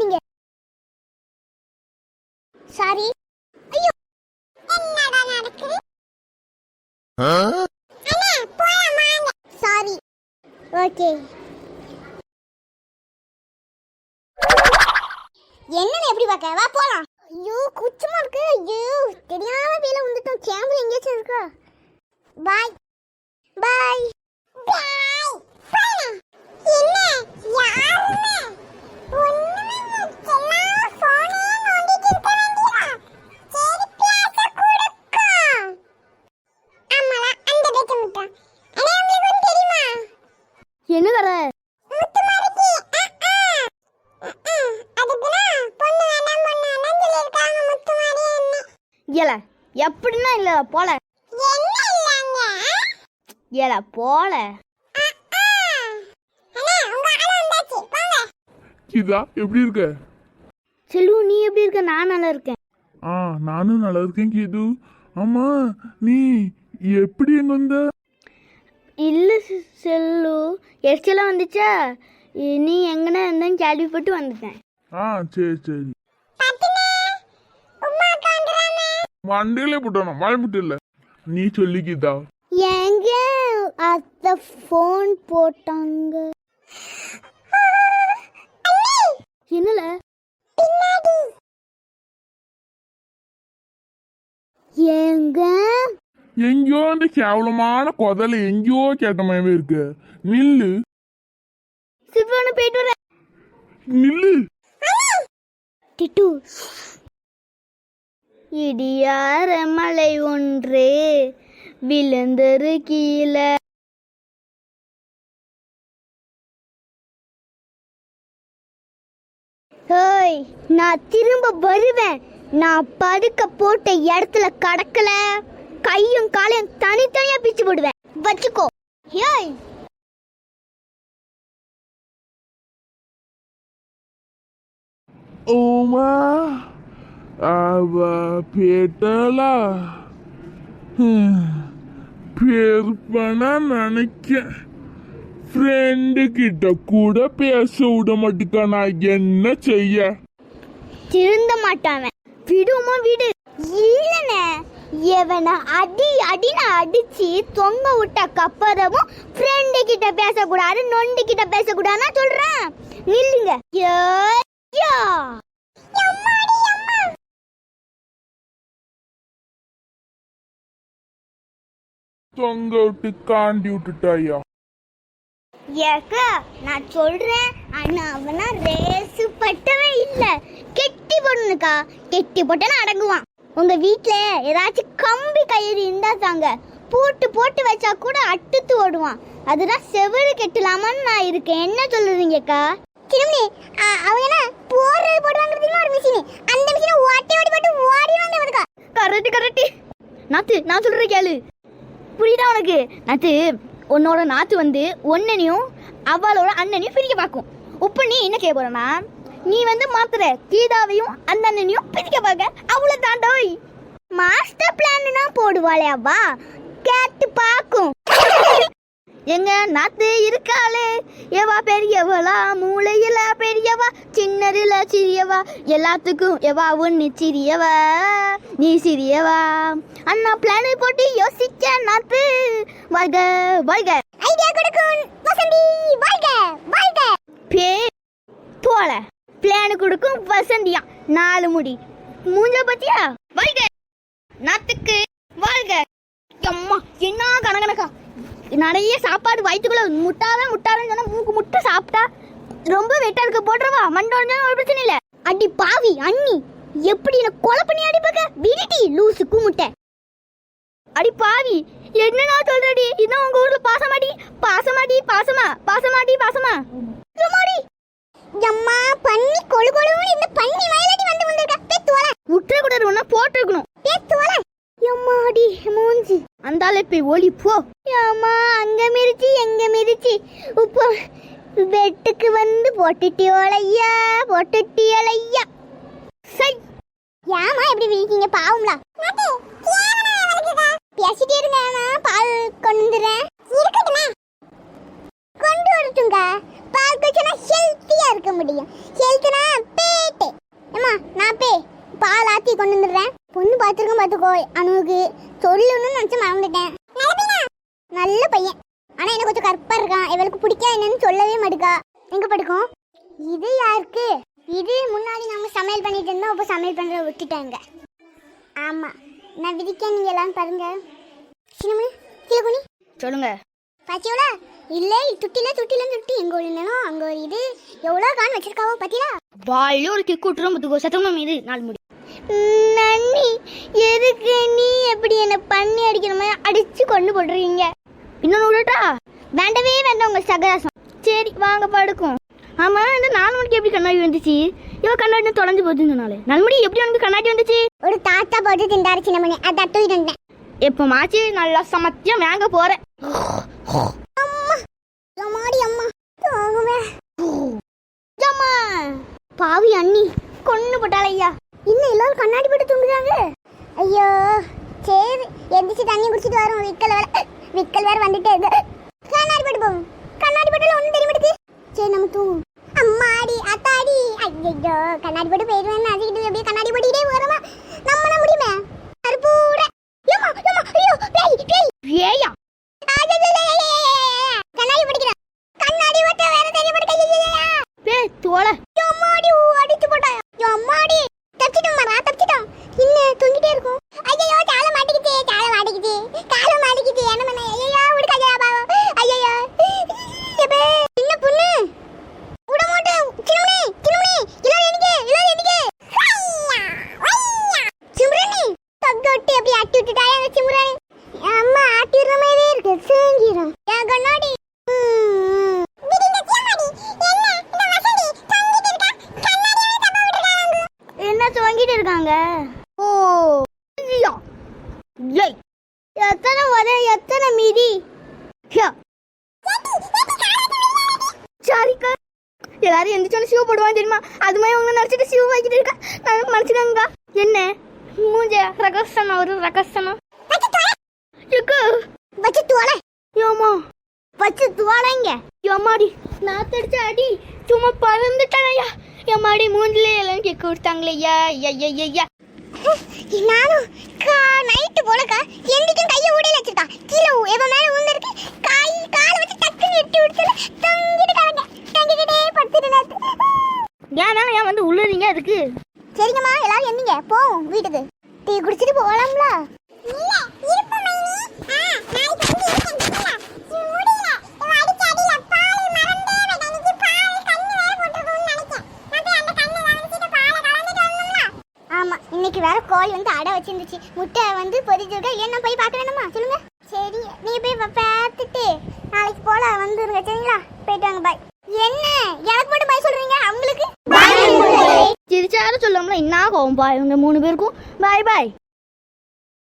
நீங்க. சாரி. ஐயோ. என்னடா நடக்குது? சாரி. ஓகே. என்னன்னு எப்படி பார்க்க? வா போலாம். ஐயோ குச்சமா இருக்கு. ஐயோ தெரியாம கீழே வந்துட்டோம். கேமரா எங்கேயாச்சும் இருக்கா? பாய் பாய் என்ன யாருமே ஒண்ணுமே எல்லாம் போனே நோண்டிட்டு இருக்க வேண்டியதா சரி பேச கொடுக்கா ஆமாடா அந்த பேச்ச முட்டான் அண்ணே உங்களுக்கு ஒண்ணு தெரியுமா என்ன தர முத்துமாரிக்கு அதுக்குனா பொண்ணு வேண்டாம் பொண்ணு வேண்டாம் சொல்லியிருக்காங்க முத்துமாரி என்ன ஏல எப்படின்னா இல்ல போல. ஏல போல. இதா எப்படி இருக்க? செல்லு நீ எப்படி இருக்க? நான் நல்லா இருக்கேன். ஆ நானும் நல்லா இருக்கேன் கீது. ஆமா நீ எப்படி எங்க வந்த? இல்ல செல்லு. எரிச்சலாம் வந்துச்சா? நீ எங்கன இருந்தேன்னு கேள்விப்பட்டு வந்துட்டேன். ஆ சரி சரி. போட்டானோ மழை மட்டும் இல்ல. நீ சொல்லி கீதா எங்க அத்த ஃபோன் போட்டாங்க. என்னல? எங்க எங்கேயோ இந்த கேவலமான குதல எங்கேயோ கேட்ட மாதிரி இருக்கு. நில்லு. சிவான போயிட்டு நில்லு. டிட்டு. இடியார மலை ஒன்று விழுந்தரு கீழே. ஹேய் நான் திரும்ப வருவேன். நான் படுக்க போட்ட இடத்துல கடக்கல. கையும் காலையும் தனித்தனியா பிச்சு போடுவேன். வச்சுக்கோ. ஹேய். ஓமா அவ பேட்டலா பேர்பனா நினைக்க. ஃப்ரெண்டு கிட்ட கூட பேச விட மாட்டேக்கா நான் என்ன செய்ய? திருந்த மாட்டானே. விடுமா விடு. இல்லனே. எவனை அடி அடின்னு அடிச்சு தொங்க விட்ட அப்புறமும் ஃப்ரெண்டு கிட்ட பேசக்கூடாது நொண்டு கிட்ட பேசக்கூடாதுன்னா சொல்றேன். நில்லுங்க. ஐயோ தொங்க விட்டு காண்டி விட்டுட்டாயா ஏக்கா நான் சொல்றேன் ஆனா அவனா ரேசு பட்டவே இல்ல கெட்டி பொண்ணுக்கா கெட்டி போட்டனா அடங்குவான் உங்க வீட்ல ஏதாச்சும் கம்பி கயிறு இருந்தா தாங்க போட்டு போட்டு வச்சா கூட அட்டுத்து ஓடுவான் அதுதான் செவரு கெட்டலாமான்னு நான் இருக்கேன் என்ன சொல்லுறீங்கக்கா திரும்பி அவன் என்ன போடுறது போடுவாங்கிறதுக்கு ஒரு மிஷின் அந்த மிஷினை ஓட்டி ஓட்டி போட்டு ஓடிடுவாங்க இவனுக்கு கரெக்ட் கரெக்ட் நாத்து நான் சொல்ற கேளு புரியுதா உனக்கு? நாத்து உன்னோட நாத்து வந்து ஒன்னனையும் அவளோட அண்ணனையும் பிரிக்க பார்க்கும். இப்போ நீ என்ன கேட்க போறனா? நீ வந்து மாத்திர கீதாவையும் அந்த அண்ணனையும் பிரிக்க பார்க்க. அவ்வளோ தாண்டோய் மாஸ்டர் பிளான்னா போடுவாளே அவ்வா கேட்டு பார்க்கும். எங்க நாத்து இருக்காளே? எவா பெரியவளா? மூளையில பெரியவா? சின்னதுல சிறியவா? எல்லாத்துக்கும் எவா ஒன்னு சிறியவா? நீ சிறியவா? அண்ணா பிளானு போட்டு யோசிச்ச நாத்து. வாழ்க வாழ்க. ஐடியா கொடுக்கும். வசந்தி வாழ்க வாழ்க. பே போல பிளான் கொடுக்கும் வசந்தியா. நாலு முடி. மூஞ்ச பத்தியா? வாழ்க. நாத்துக்கு வாழ்க. அம்மா என்ன கணக்கணக்கா நிறைய சாப்பாடு வயிற்றுக்குள்ள முட்டாவே முட்டாவேன்னு சொன்னால் மூக்கு முட்டை சாப்பிட்டா ரொம்ப வெட்டா இருக்க. போட்டுருவா. மண்டோட ஒரு பிரச்சனை இல்லை. அடி பாவி அண்ணி. எப்படி என்ன கொலை பண்ணி அடிப்பாக்க விடிடி லூசு கூமுட்டை. அடி பாவி என்னடா சொல்றடி? இதான் உங்க ஊர்ல பாசமாடி? பாசமாடி பாசமா? பாசமாடி பாசமா? சும்மாடி. அம்மா பண்ணி கொழு கொழுன்னு இந்த பண்ணி மயிலடி வந்து வந்திருக்கா பேத்துவல விட்டுற ஒண்ணா போட்டுக்கணும் போட்டுருக்கணும் தோல. எம்மாடி மூஞ்சி. அந்தாலே போய் ஒளி போ. அம்மா அங்க மிதிச்சு எங்க மிதிச்சு. இப்போ வெட்டுக்கு வந்து போட்டுட்டியோலையா போட்டுட்டியோலையா. சரி. ஏமா இப்படி விழிக்கீங்க பாவம்ல. பேசிட்டே இருங்க நான் பால் கொண்டு வந்துடுறேன். இருக்கட்டுமே கொண்டு வரட்டுங்க பால் குடிச்சா ஹெல்த்தியா இருக்க முடியும். ஹெல்த்னா பேட்டு. ஏமா நான் பே பால் ஆத்தி கொண்டு வந்துடுறேன். பொண்ணு பார்த்துருக்கோம் பார்த்துக்கோ அணுவுக்கு. சொல்லணும்னு நினச்சி மறந்துட்டேன். நல்ல பையன். ஆனா எனக்கு கொஞ்சம் கருப்பா இருக்கான். இவளுக்கு பிடிக்கா என்னன்னு சொல்லவே மாட்டுக்கா. எங்க படுக்கும் இது யாருக்கு? இது முன்னாடி நம்ம சமையல் பண்ணிட்டு இருந்தோம். இப்போ சமையல் பண்றத விட்டுட்டாங்க. ஆமா. நான் விதிக்க நீங்க எல்லாம் பாருங்க. சின்னமணி கிளகுனி சொல்லுங்க. பாத்தியோல இல்ல துட்டில துட்டில துட்டி. எங்க விழுந்தனும் அங்க ஒரு இது. எவ்வளவு கான் வச்சிருக்காவோ பாத்தியா? வாயில ஒரு கிக்கு விட்டுரும் பார்த்துக்கோ சத்தமா மீது நாலு முடி. நன்னி. எதுக்கு நீ எப்படி என்ன பண்ணி அடிக்கிற மாதிரி அடிச்சு கொண்டு போடுறீங்க இன்னொன்று விடட்டா வேண்டவே வேண்டாம் உங்க சகராசம் சரி வாங்க படுக்கும். ஆமா இந்த நாலு மணிக்கு எப்படி கண்ணாடி வந்துச்சு? இவ கண்ணாடி தொலைஞ்சு போச்சுன்னு சொன்னாலே நாலு மணி எப்படி உனக்கு கண்ணாடி வந்துச்சு? ஒரு தாத்தா போட்டு திண்டாரு சின்ன மணி அதை தூக்கிட்டு வந்தேன் எப்போ மாச்சு? நல்லா சமத்தியா மேங்க போறேன். அம்மாடி அம்மா. தாங்குமே அம்மா பாவி அண்ணி கொன்னு போட்டாளையா இன்னும் எல்லாரும் கண்ணாடி போட்டு தூங்குறாங்க. ஐயோ சரி எந்திரிச்சு தண்ணி குடிச்சிட்டு வரும் விக்கல் வேற விக்கல் வேற வந்துட்டே இருக்கு. கண்ணாடி போட்டு போவோம். கண்ணாடி போட்டுல ஒண்ணும் தெரிய மாட்டேங்குது. சரி நம்ம தூங்கும் அம்மாடி அத்தாடி. ஐயோ கண்ணாடி போட்டு போயிடுவேன் அதுக்கிட்டு அப்படியே கண்ணாடி போட்டுக்கிட்டே போறோமா நம்மள முடியுமே கருப்பூட ஏமா ஏமா ஐயோ பேய் பேய் ஏயா கண்ணாடி பிடிக்கிறேன் கண்ணாடி வட்ட வேற தெரிய பிடிக்கலையா பே தோலை அம்மாடி அடிச்சு போட்டா அம்மாடி தப்பிச்சிட்டோம் மரா தப்பிச்சிட்டோம் இன்னும் தூங்கிட்டே இருக்கும் ஐயோ கால மாட்டிக்கிச்சு கால மாட்டிக்கிச்சு கால மாட்டிக்கிச்சு என்ன பண்ண ஐயோ விடுக்காதே பாவம் ஐயோ எப்பே சின்ன பொண்ணு விட மாட்டேன் சின்னமணி சின்னமணி எல்லாரும் எண்ணிக்கே எல்லாரும் எண்ணிக்கே சிம்ரனி தக்கொட்டி அப்படி ஆட்டி விட்டுட்டாயா அந்த சிம்ரனி அம்மா ஆட்டி விடுற மாதிரியே இருக்கு சேங்கிரும் என் கண்ணாடி என்ன துவங்கிட்டு இருக்காங்க. ஓ. ஏய் எத்தனை வர எத்தனை மீதி. சரிக்கா எல்லாரும் எந்திரிச்சோன்னு சிவ போடுவாங்க தெரியுமா? அது மாதிரி உங்களை நினச்சிட்டு சிவ வாங்கிட்டு இருக்கா? நான் மனசுக்கங்கா என்ன? மூஞ்ச ரகசனா ஒரு ரகசனா எக்கு. வச்சு தோலை ஏமா வச்சு துவாலைங்க ஏமாடி நான் தடிச்ச அடி. சும்மா பறந்துட்டானயா ஏமாடி மூஞ்சில எல்லாம் கேட்க விட்டாங்களே ஐயா ஐயா ஐயா நானும் கா நைட்டு போலக்கா எந்திக்கும் கையை ஊடையில வச்சிருக்கா. கீழே எவன் மேல ஊந்திருக்கு காய் காலை வச்சு டக்குன்னு எட்டி விடுத்துல தொங்கிட்டு கிடங்க தொங்கிக்கிட்டே படுத்துட்டு நேத்து ஏன் மேல ஏன் வந்து உள்ளுறீங்க அதுக்கு? சரிங்கம்மா எல்லாரும் எந்திங்க. போவோம் வீட்டுக்கு. டீ குடிச்சிட்டு போகலாம்ல இல்ல. இன்னைக்கு வேற கோழி வந்து அடை வச்சிருந்துச்சு. முட்டை வந்து பொரிச்சிருக்க என்ன போய் பார்க்க வேணுமா சொல்லுங்க. சரி நீ போய் பார்த்துட்டு நாளைக்கு போல வந்துருங்க. சரிங்களா? போயிட்டு வாங்க பாய் என்ன? எனக்கு மட்டும் பாய் சொல்றீங்க? அவங்களுக்கு? சிரிச்சாரும் சொல்லாமல. என்ன கோவம் பா இவங்க மூணு பேருக்கும். பாய் பாய்